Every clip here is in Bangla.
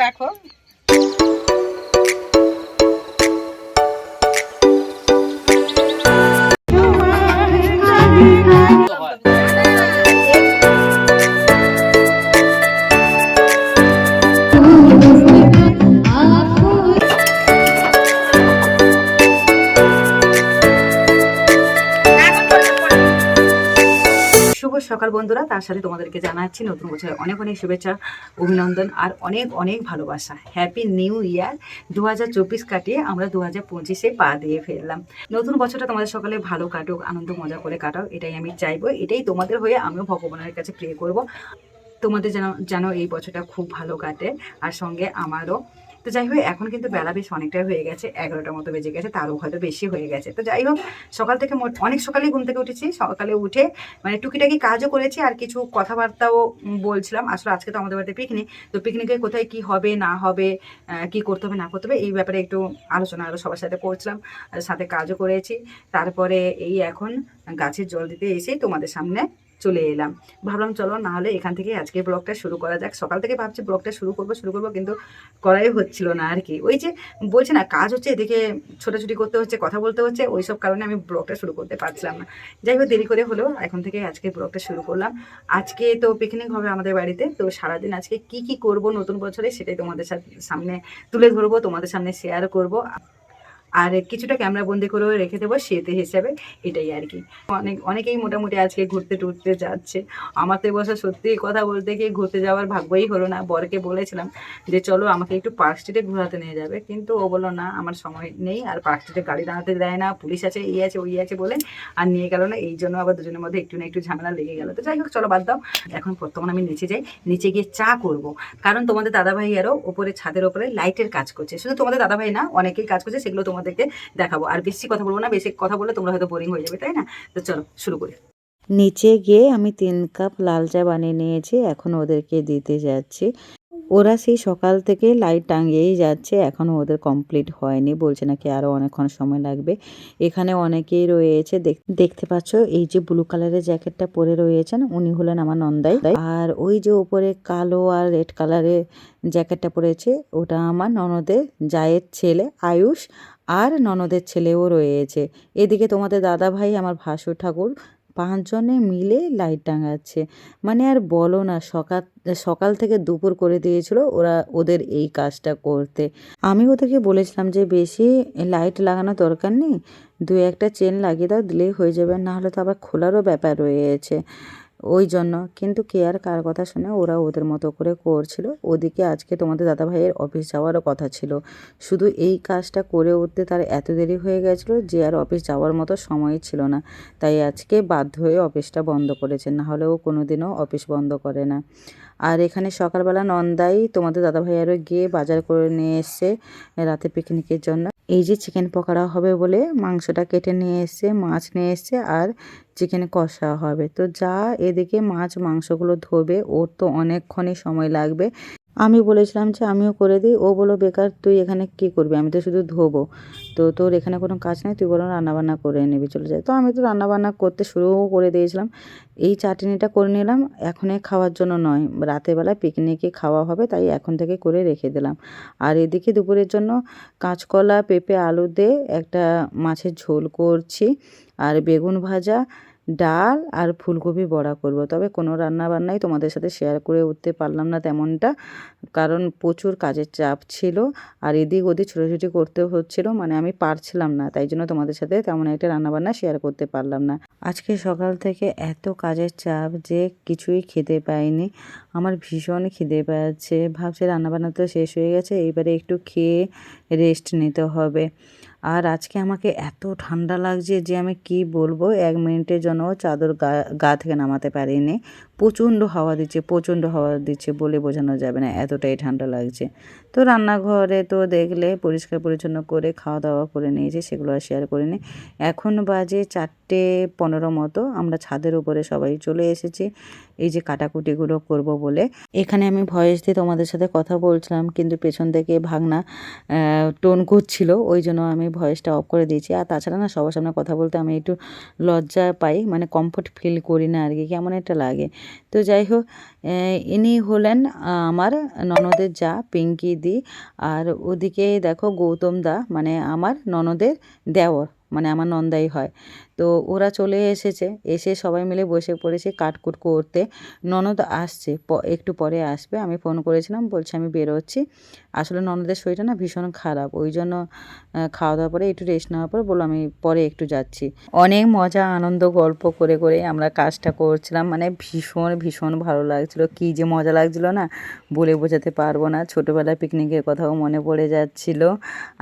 রাখো। সকাল বন্ধুরা, তার সাথে তোমাদেরকে জানাচ্ছি নতুন বছরের অনেক অনেক শুভেচ্ছা, অভিনন্দন আর অনেক অনেক ভালোবাসা। হ্যাপি নিউ ইয়ার দু হাজার চব্বিশ কাটিয়ে আমরা দু হাজার পঁচিশে পা দিয়ে ফেললাম। নতুন বছরটা তোমাদের সকালে ভালো কাটুক, আনন্দ, মজা করে কাটাও, এটাই আমি চাইব, এটাই তোমাদের হয়ে আমিও ভগবানের কাছে প্রে করব। তোমাদের যেন যেন এই বছরটা খুব ভালো কাটে, আর সঙ্গে আমারও তো যাই হোক, এখন কিন্তু বেলা বেশ অনেকটাই হয়ে গেছে, এগারোটার মতো বেজে গেছে, তারও হয়তো বেশি হয়ে গেছে। তো যাই হোক, সকাল থেকে অনেক সকালেই ঘুম থেকে উঠেছি, সকালে উঠে মানে টুকিটাকি কাজও করেছি, আর কিছু কথাবার্তাও বলছিলাম। আসলে আজকে তো আমাদের বাড়িতে পিকনিক, তো পিকনিকে কোথায় কি হবে, না হবে কি করতে হবে, না করতে হবে, এই ব্যাপারে একটু আলোচনা আরও সবার সাথে করছিলাম সাথে কাজও করেছি। তারপরে এই এখন গাছের জল দিতে এসেই তোমাদের সামনে চলে এলাম। ভাবলাম, চলো না হলে এখান থেকে আজকে ব্লগটা শুরু করা যাক। সকাল থেকে ভাবছি ব্লগটা শুরু করব শুরু করব কিন্তু করাই হচ্ছিল না আর কি। ওই যে বলছে না, কাজ হচ্ছে এদিকে, ছোটাছুটি করতে হচ্ছে, কথা বলতে হচ্ছে ওই সব কারণে আমি ব্লগটা শুরু করতে পারছিলাম না। যাই হোক, দেরি করে হলেও এখন থেকে আজকে ব্লগটা শুরু করলাম। আজকে তো পিকনিক হবে আমাদের বাড়িতে, তো সারাদিন আজকে কি কি করব নতুন বছরে সেটাই তোমাদের সামনে তুলে ধরবো, তোমাদের সামনে শেয়ার করব। আর কিছুটা ক্যামেরা বন্দি করেও রেখে দেবো সেতে হিসাবে এটাই আর কি। অনেক, অনেকেই মোটামুটি আজকে ঘুরতে টুরতে যাচ্ছে। আমার তো এবছর সত্যি কথা বলতে গিয়ে ঘুরতে যাওয়ার ভাগ্যই হলো না। বরকে বলেছিলাম যে, চলো আমাকে একটু পার্ক স্ট্রিটে ঘোরাতে নিয়ে যাবে। কিন্তু ও বলল, না, আমার সময় নেই আর পার্ক স্ট্রিটে গাড়ি দাঁড়াতে দেয় না। পুলিশ আছে, এই আছে, ওই আছে বলে আর নিয়ে গেল না। এই জন্য আবার দুজনের মধ্যে একটু না একটু ঝামেলা লেগে গেল। তো যাই হোক, চলো বাদ দাও। এখন বর্তমানে আমি নিচে যাই। নিচে গিয়ে চা করব। কারণ তোমাদের দাদাভাই আরও ওপরে, ছাদের ওপরে লাইটের কাজ করছে। শুধু তোমাদের দাদাভাই না, অনেকেই কাজ করছে, সেগুলো তোমাদেরকে দেখাবো। আর বেশি কথা বলব না, বেশি কথা বললে তোমরা হয়তো বোরিং হয়ে যাবে, তাই না? তো চলো, শুরু করি। নিচে গিয়ে আমি তিন কাপ লাল চা বানিয়ে নিয়েছি, এখন ওদেরকে দিতে যাচ্ছি। ওরা সেই সকাল থেকে লাইট টাঙিয়েই যাচ্ছে এখনও ওদের কমপ্লিট হয়নি, বলছে নাকি আরও অনেকক্ষণ সময় লাগবে। এখানে অনেকেই রয়েছে, দেখ- দেখতে পাচ্ছ, এই যে ব্লু কালারের জ্যাকেটটা পরে রয়েছেন, উনি হলেন আমার নন্দাই। আর ওই যে উপরে কালো আর রেড কালারের জ্যাকেটটা পরেছে, ওটা আমার ননদের, জায়ের ছেলে, আয়ুষ। আর ননদের ছেলেও রয়েছে। এদিকে তোমাদের দাদা ভাই আমার ভাসুর ঠাকুর পাঁচজনে মিলে লাইট টাঙাচ্ছে। মানে আর বলো না, সকাল সকাল থেকে দুপুর করে দিয়েছিল ওরা, ওদের এই কাজটা করতে। আমি ওদেরকে বলেছিলাম যে, বেশি লাইট লাগানো দরকার নেই, দু একটা চেন লাগিয়ে দাও, দিলেই হয়ে যাবে। না হলে তো আবার খোলারও ব্যাপার রয়েছে। ওই জন্য। কিন্তু কে আর কার কথা শুনে ওরা ওদের মতো করে করছিল। ওদিকে আজকে তোমাদের দাদা ভাইয়ের অফিস যাওয়ারও কথা ছিল। শুধু এই কাজটা করে উঠতে তার এত দেরি হয়ে গেছিল যে আর অফিস যাওয়ার মতো সময় ছিল না। তাই আজকে বাধ্য হয়ে অফিসটা বন্ধ করেছে। না হলে ও কোনো দিনও অফিস বন্ধ করে না। আর এখানে সকালবেলা নন্দাই তোমাদের দাদা ভাইয়ারও গিয়ে বাজার করে নিয়ে এসছে রাতে পিকনিকের জন্য। এই যে চিকেন পকোড়া হবে বলে মাংসটা কেটে নিয়ে এসছে, মাছ নিয়ে এসছে আর চিকেন কষা হবে। তো যা এদিকে মাছ মাংসগুলো ধোবে, ওর তো অনেকক্ষণই সময় লাগবে। আমি বলেছিলাম যে আমিও করে দিই। ও বলো বেকার, তুই এখানে কি করবি? আমি তো শুধু ধোবো। তো তোর এখানে কোনো কাজ নেই? তুই বরং রান্নাবান্না করে নিবি, চলে যায় তো আমি তো রান্নাবান্না করতে শুরুও করে দিয়েছিলাম। এই চাটনিটা করে নিলাম। এখনই খাওয়ার জন্য নয়। রাতেরবেলা পিকনিকে খাওয়া হবে, তাই এখন থেকে করে রেখে দিলাম। আর এদিকে দুপুরের জন্য কাঁচকলা, পেঁপে, আলু দিয়ে একটা মাছের ঝোল করছি। আর বেগুন ভাজা ডাল আর ফুলকপি বড়া করব। তবে কোনো রান্না বান্নাই তোমাদের সাথে শেয়ার করে উঠতে পারলাম না তেমনটা। কারণ প্রচুর কাজের চাপ ছিল আর এদিক ওদিক ছোটোছুটি করতে হচ্ছিল মানে আমি পারছিলাম না। তাই জন্য তোমাদের সাথে তেমন একটা রান্নাবান্না শেয়ার করতে পারলাম না। আজকে সকাল থেকে এত কাজের চাপ যে কিছুই খেতে পাইনি। আমার ভীষণ খিদে পাচ্ছে। ভাবছি রান্নাবান্না তো শেষ হয়ে গেছে, এইবারে একটু খেয়ে রেস্ট নিতে হবে। আর আজকে আমাকে এত ঠান্ডা লাগছে যে আমি কি বলব? এক মিনিটের জন্য চাদর গা গা থেকে নামাতে পারিনি। প্রচণ্ড হাওয়া দিচ্ছে, প্রচণ্ড হাওয়া দিচ্ছে বলে বোঝানো যাবে না, এতটাই ঠান্ডা লাগছে। তো রান্নাঘরে তো দেখলে পরিষ্কার পরিচ্ছন্ন করে খাওয়া দাওয়া করে নিয়েছি, সেগুলো আর শেয়ার করে করিনি। এখন বাজে চারটে পনেরো মতো, আমরা ছাদের উপরে সবাই চলে এসেছি। এই যে কাটাকুটিগুলো করব বলে। এখানে আমি ভয়েস দিয়ে তোমাদের সাথে কথা বলছিলাম, কিন্তু পেছন থেকে ভাগনা টোন করছিল, ওই জন্য আমি ভয়েসটা অফ করে দিয়েছি। আর তাছাড়া না সবার সামনে কথা বলতে আমি একটু লজ্জা পাই মানে কমফোর্ট ফিল করি না আর কি, কেমন একটা লাগে। তো যাই হোক ইনি হলেন আমার ননদের যা, পিঙ্কি দি, আর ওদিকে দেখো গৌতম দা মানে আমার ননদের দেওর মানে আমার নন্দাই হয়। তো ওরা চলে এসেছে। এসে সবাই মিলে বসে পড়েছে কাটকুট করতে। ননদ আসছে একটু পরে আসবে। আমি ফোন করেছিলাম, বলছে আমি বেরোচ্ছি। আসলে ননদের শরীরটা না ভীষণ খারাপ, ওই জন্য খাওয়া দাওয়ার পরে একটু রেস্ট নেওয়ার পর বলল আমি পরে একটু যাচ্ছি। অনেক মজা, আনন্দ, গল্প করে করে আমরা কাজটা করছিলাম। মানে ভীষণ ভীষণ ভালো লাগছিল। কী যে মজা লাগছিল না, বলে বোঝাতে পারব না। ছোটোবেলায় পিকনিকের কথাও মনে পড়ে যাচ্ছিল।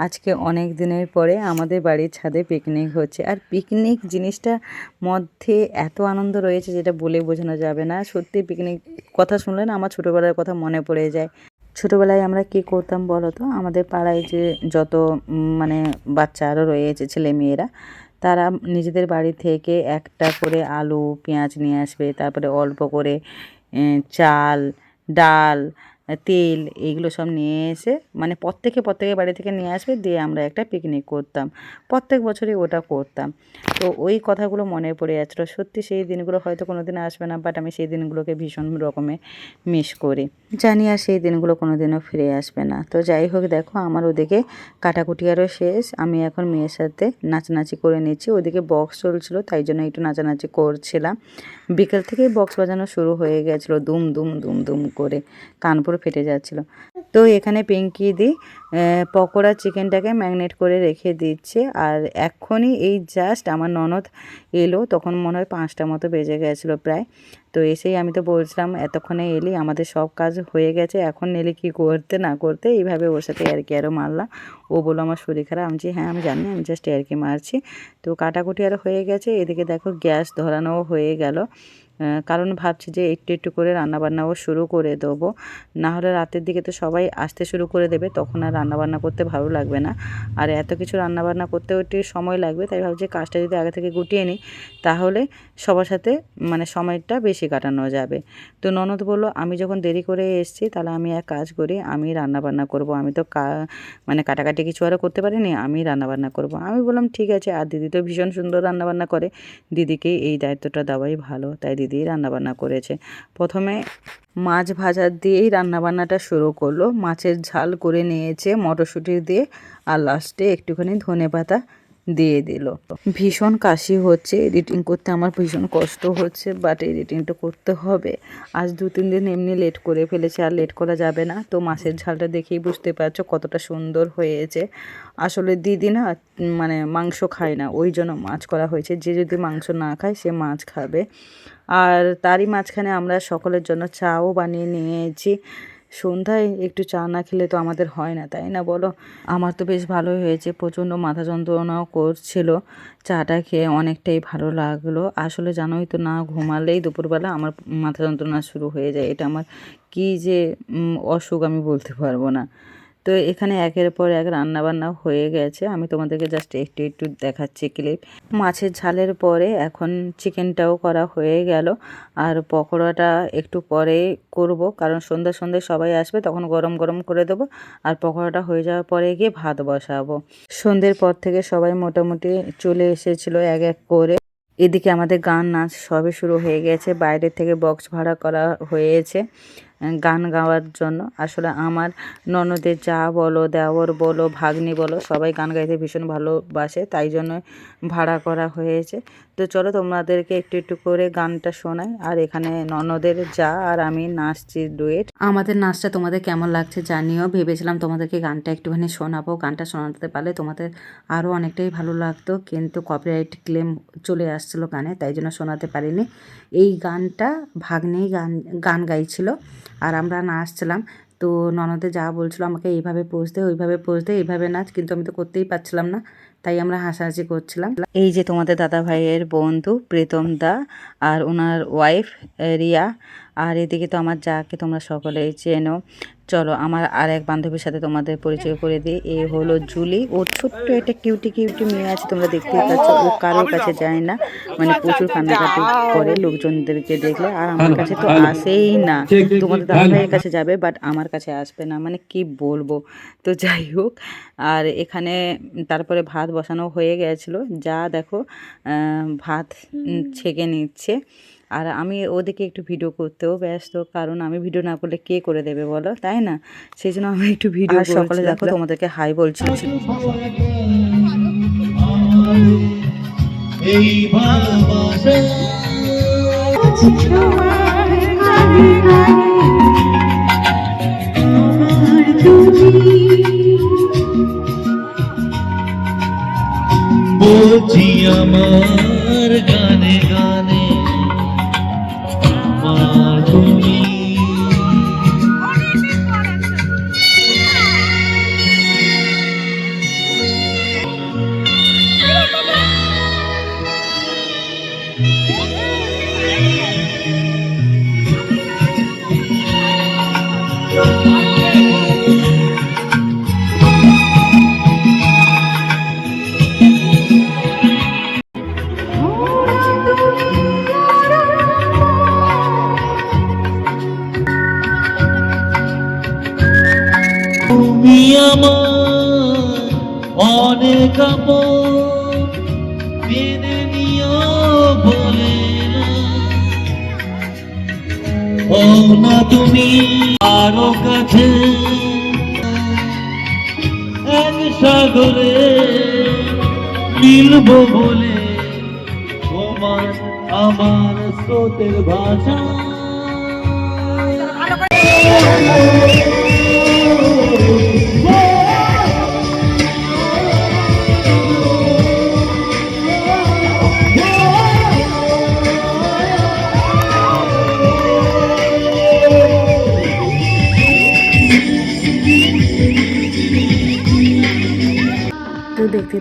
আজকে অনেক দিনের পরে আমাদের বাড়ির ছাদে পিকনিক হচ্ছে। আর পিকনিক জিনিসটা মধ্যে এত আনন্দ রয়েছে যেটা বলে বোঝানো যাবে না। সত্যি পিকনিক কথা শুনলে না আমার ছোটোবেলার কথা মনে পড়ে যায়। ছোটোবেলায় আমরা কি করতাম বলো তো? আমাদের পাড়ায় যে যত মানে বাচ্চা আরও রয়েছে, ছেলে মেয়েরা, তারা নিজেদের বাড়ি থেকে একটা করে আলু, পেঁয়াজ নিয়ে আসবে, তারপরে অল্প করে চাল, ডাল তেল এইগুলো সব নিয়ে এসে মানে প্রত্যেকে, প্রত্যেকের বাড়ি থেকে নিয়ে আসবে, দিয়ে আমরা একটা পিকনিক করতাম। প্রত্যেক বছরই ওটা করতাম। তো ওই কথাগুলো মনে পড়ে যাচ্ছিল। সত্যি সেই দিনগুলো হয়তো কোনো দিন আসবে না বাট আমি সেই দিনগুলোকে ভীষণ রকমে মিস করি। জানি আর সেই দিনগুলো কোনো দিনও ফিরে আসবে না। তো যাই হোক, দেখো আমার ওদিকে কাটাকুটি আরও শেষ। আমি এখন মেয়ের সাথে নাচানাচি করে নিচ্ছি। ওদিকে বক্স চলছিল, তাই জন্য একটু নাচানাচি করছিলাম। বিকেল থেকেই বক্স বাজানো শুরু হয়ে গেছিল, দুম দুম দুম দুম করে কানপুর ফেটে যাচ্ছিল। তো এখানে পিঙ্কি দি পকোড়া চিকেনটাকে ম্যাগনেট করে রেখে দিচ্ছে আর এক্ষুনি এই জাস্ট আমার ননদ এলো, তখন মনে হয় পাঁচটা মতো বেজে গেছিল প্রায়। তো এসেই আমি তো বলছিলাম, এতক্ষণে এলি, আমাদের সব কাজ হয়ে গেছে, এখন এলি কি করতে না করতে? এইভাবে ওর সাথে আর কি আরও মারলাম। ও বলল, আমার শরীর খারাপ। আমি যে হ্যাঁ আমি জানি, আমি জাস্ট আর কি মারছি। তো কাটাকুটি আরও হয়ে গেছে। এদিকে দেখো গ্যাস ধরানোও হয়ে গেল। কারণ ভাবছি যে একটু একটু করে রান্নাবান্নাও শুরু করে দেবো। না হলে রাতের দিকে তো সবাই আসতে শুরু করে দেবে, তখন আর রান্নাবান্না করতে ভালো লাগবে না। আর এত কিছু রান্নাবান্না করতেও একটু সময় লাগবে, তাই ভাবছি কাজটা যদি আগে থেকে গুটিয়ে নিই, তাহলে সবার সাথে মানে সময়টা বেশি কাটানো যাবে। তো ননদ বলল, আমি যখন দেরি করে এসেছি, তাহলে আমি এক কাজ করি, আমি রান্নাবান্না করব। আমি তো কা মানে কাটাকাটি কিছু আরও করতে পারিনি, আমি রান্নাবান্না করব। আমি বললাম, ঠিক আছে। আর দিদি তো ভীষণ সুন্দর রান্নাবান্না করে। দিদিকেই এই দায়িত্বটা দেওয়াই ভালো, তাই দিদি রান্নাবান্না করেছে। প্রথমে মাছ ভাজা দিয়েই রান্নাবান্নাটা শুরু করল। মাছের ঝাল করে নিয়েছে মটরশুঁটি দিয়ে আর লাস্টে একটুখানি ধনে পাতা দিয়ে দিল। ভীষণ কাশি হচ্ছে এডিটিং করতে আমার ভীষণ কষ্ট হচ্ছে বাট এডিটিংটা করতে হবে। আজ দু, তিন দিন এমনি লেট করে ফেলেছে, আর লেট করা যাবে না। তো মাছের ঝালটা দেখেই বুঝতে পারছ কতটা সুন্দর হয়েছে। আসলে দিদি না মানে মাংস খায় না, ওই জন্য মাছ করা হয়েছে। যে যদি মাংস না খায়, সে মাছ খাবে। আর তারই মাঝখানে আমরা সকলের জন্য চাও বানিয়ে নিয়েছি। সন্ধ্যায় একটু চা না খেলে তো আমাদের হয় না, তাই না বলো? আমার তো বেশ ভালোই হয়েছে, প্রচণ্ড মাথা যন্ত্রণাও করছিল, চাটা খেয়ে অনেকটাই ভালো লাগল। আসলে জানোই তো না ঘুমালেই দুপুরবেলা আমার মাথা যন্ত্রণা শুরু হয়ে যায়, এটা আমার কী যে অসুখ আমি বলতে পারব না। তো এখানে একের পর এক রান্না বান্না হয়ে গেছে। আমি তোমাদেরকে জাস্ট একটু একটু দেখাচ্ছি ক্লিপ মাছের ঝালের পরে এখন চিকেনটাও করা হয়ে গেল। আর পকোড়াটা একটু পরে করব, কারণ সন্ধ্যা সন্ধ্যায় সবাই আসবে, তখন গরম গরম করে দেবো। আর পকোড়াটা হয়ে যাওয়ার পরে গিয়ে ভাত বসাবো। সন্ধ্যের পর থেকে সবাই মোটামুটি চলে এসেছিল এক এক করে। এদিকে আমাদের গান নাচ সবই শুরু হয়ে গেছে। বাইরে থেকে বক্স ভাড়া করা হয়েছে। গান গাওয়ার জন্য। আসলে আমার ননদের যা বলো, দেওর বলো, ভাগ্নি বলো, সবাই গান গাইতে ভীষণ ভালোবাসে, তাই জন্য ভাড়া করা হয়েছে। তো চলো তোমাদেরকে একটু একটু করে গানটা শোনাই। আর এখানে ননদের যা আর আমি নাচছি ডুয়েট। আমাদের নাচটা তোমাদের কেমন লাগছে জানিও। ভেবেছিলাম তোমাদেরকে গানটা একটুখানি শোনাবো। গানটা শোনাতে পারলে তোমাদের আরও অনেকটাই ভালো লাগতো। কিন্তু কপিরাইট ক্লেম চলে আসছিল গানে, তাই জন্য শোনাতে পারিনি। এই গানটা ভাগ্নেই গান গান গাইছিল। আর আমরা নাচছিলাম। তো ননদে যা বলছিল আমাকে এইভাবে পোজ দে, ওইভাবে পোজ দে, এইভাবে নাচ। কিন্তু আমি তো করতেই পারছিলাম না। তাই আমরা হাসাহাসি করছিলাম। এই যে তোমাদের দাদা ভাইয়ের বন্ধু প্রীতম দা আর ওনার ওয়াইফ রিয়া আর এদিকে তো আমার যাকে তোমরা সকলেই চেনো। চলো আমার আর এক বান্ধবীর সাথে তোমাদের পরিচয় করে দিই। এ হলো জুলি। ও ছোট্ট একটা কিউটি কিউটি মেয়ে আছে তোমরা দেখতেই পাচ্ছ। ও কারোর কাছে যায় না। মানে প্রচুর কান্নাকাটি করে লোকজনদেরকে দেখলে। আর আমার কাছে তো আসেই না। তোমাদের দাদা ভাইয়ের কাছে যাবে বাট আমার কাছে আসবে না। মানে কি বলব? তো যাই হোক আর এখানে তারপরে ভাত বসানো হয়ে গেছিল। যা দেখো ভাত ছেঁকে নিচ্ছে। আর আমি ওদেরকে একটু ভিডিও করতেও ব্যস্ত কারণ আমি ভিডিও না করলে কে করে দেবে বলো তাই না? সেই জন্য আমি একটু ভিডিও সকালে দেখো তোমাদেরকে হাই বলছি। এই বলছি আমার গানে আমার অনেক মেনে নিও বলে। ও না তুমি আরও কাছে। এক সাগরে মিলবো বলে। তোমার আমার স্রোতের ভাষা।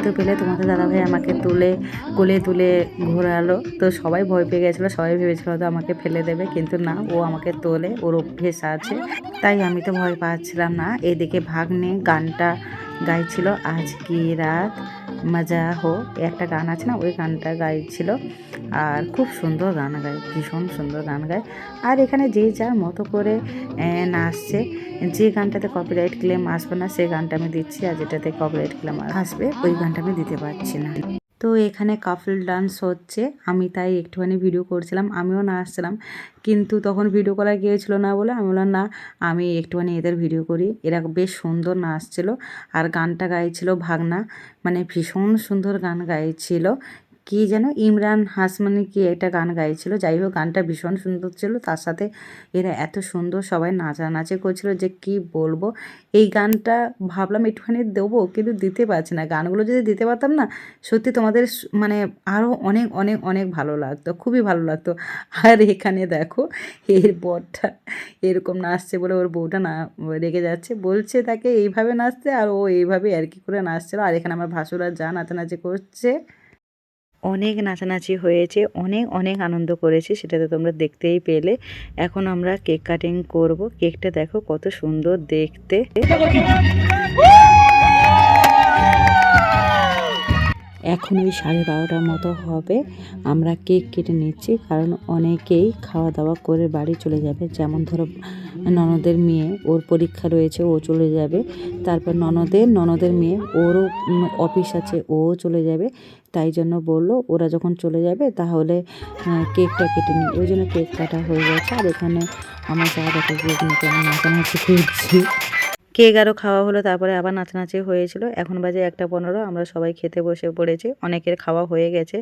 তো পেলে তোমাদের দাদাভাই আমাকে তুলে, কোলে তুলে ঘোরালো। তো সবাই ভয় পেয়ে গেছিল, সবাই ভেবেছিল তো আমাকে ফেলে দেবে, কিন্তু না, ও আমাকে তোলে, ওর অভ্যেস আছে। তাই আমি তো ভয় পাচ্ছিলাম না। এদিকে ভাগ্নে গানটা গাইছিল আজকে রাত মজা হো একটা গান আছে না, ওই গানটা গাইছিল। আর খুব সুন্দর গান গায়, ভীষণ সুন্দর গান গায়। আর এখানে যে যার মতো করে নাচছে, যে গানটাতে কপিরাইট ক্লেম আসবে না সেই গানটা আমি দিচ্ছি, আর যেটাতে কপিরাইট ক্লেম আসবে, ওই গানটা আমি দিতে পারছি না। তো এখানে কাফল ডান্স হচ্ছে। আমি তাই একটুখানি ভিডিও করছিলাম, আমিও নাচছিলাম। কিন্তু তখন ভিডিও করা গিয়েছিল না বলে আমি বললাম, না, আমি একটুখানি এদের ভিডিও করি। এরা বেশ সুন্দর নাচছিল। আর গানটা গাইছিল ভাগনা। মানে ভীষণ সুন্দর গান গাইছিল। কি যেন ইমরান হাসমানি কি একটা গান গাইছিল। যাই হোক, গানটা ভীষণ সুন্দর ছিল। তার সাথে এরা এত সুন্দর সবাই নাচানাচি করছিল যে কি বলব। এই গানটা ভাবলাম একটুখানি দেবো, কিন্তু দিতে পারছি না। গানগুলো যদি দিতে পারতাম না, সত্যি তোমাদের মানে আরও অনেক অনেক অনেক ভালো লাগতো, খুবই ভালো লাগতো। আর এখানে দেখো, এর বরটা এরকম নাচছে বলে ওর বউটা না, রেগে যাচ্ছে। বলছে তাকে, এইভাবে নাচতে? আর ও এইভাবে আর কি করে নাচছিল। আর এখানে আমার ভাসুরা যা নাচানাচি করছে। অনেক নাচানাচি হয়েছে, অনেক অনেক আনন্দ করেছি সেটা তো তোমরা দেখতেই পেলে। এখন আমরা কেক কাটিং করব। কেকটা দেখো কত সুন্দর দেখতে। এখন ওই সাড়ে বারোটার মতো হবে। আমরা কেক কেটে নিচ্ছি, কারণ অনেকেই খাওয়া দাওয়া করে বাড়ি চলে যাবে। যেমন ধরো, ননদের মেয়ে, ওর পরীক্ষা রয়েছে, ও চলে যাবে। তারপর ননদের ননদের মেয়ে, ওরও অফিস আছে, ও চলে যাবে। তাই জন্য বলল, ওরা যখন চলে যাবে তাহলে কেকটা কেটে নিই। ওই জন্য কেক কাটা হয়ে গেছে। আর এখানে আমার যা দেখো, কেক নিতে আমি হচ্ছে করছি। কেক আরও খাওয়া হলো, তারপরে আবার নাচানাচি হয়েছিল। এখন বাজে একটা পনেরো, আমরা সবাই খেতে বসে পড়েছি। অনেকের খাওয়া হয়ে গেছে।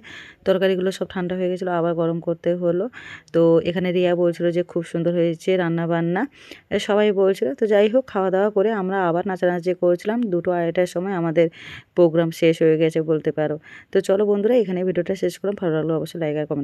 তরকারিগুলো সব ঠান্ডা হয়ে গেছিল, আবার গরম করতে হলো। তো এখানে রিয়া বলছিল যে খুব সুন্দর হয়েছে রান্না বান্না সবাই বলছিল, তো যাই হোক, খাওয়া দাওয়া করে আমরা আবার নাচানাচি করছিলাম। দুটো আড়াইটার সময় আমাদের প্রোগ্রাম শেষ হয়ে গেছে বলতে পারো। তো চলো বন্ধুরা এখানে ভিডিওটা শেষ করলাম। ভালো লাগল অবশ্যই লাইক আর কমেন্ট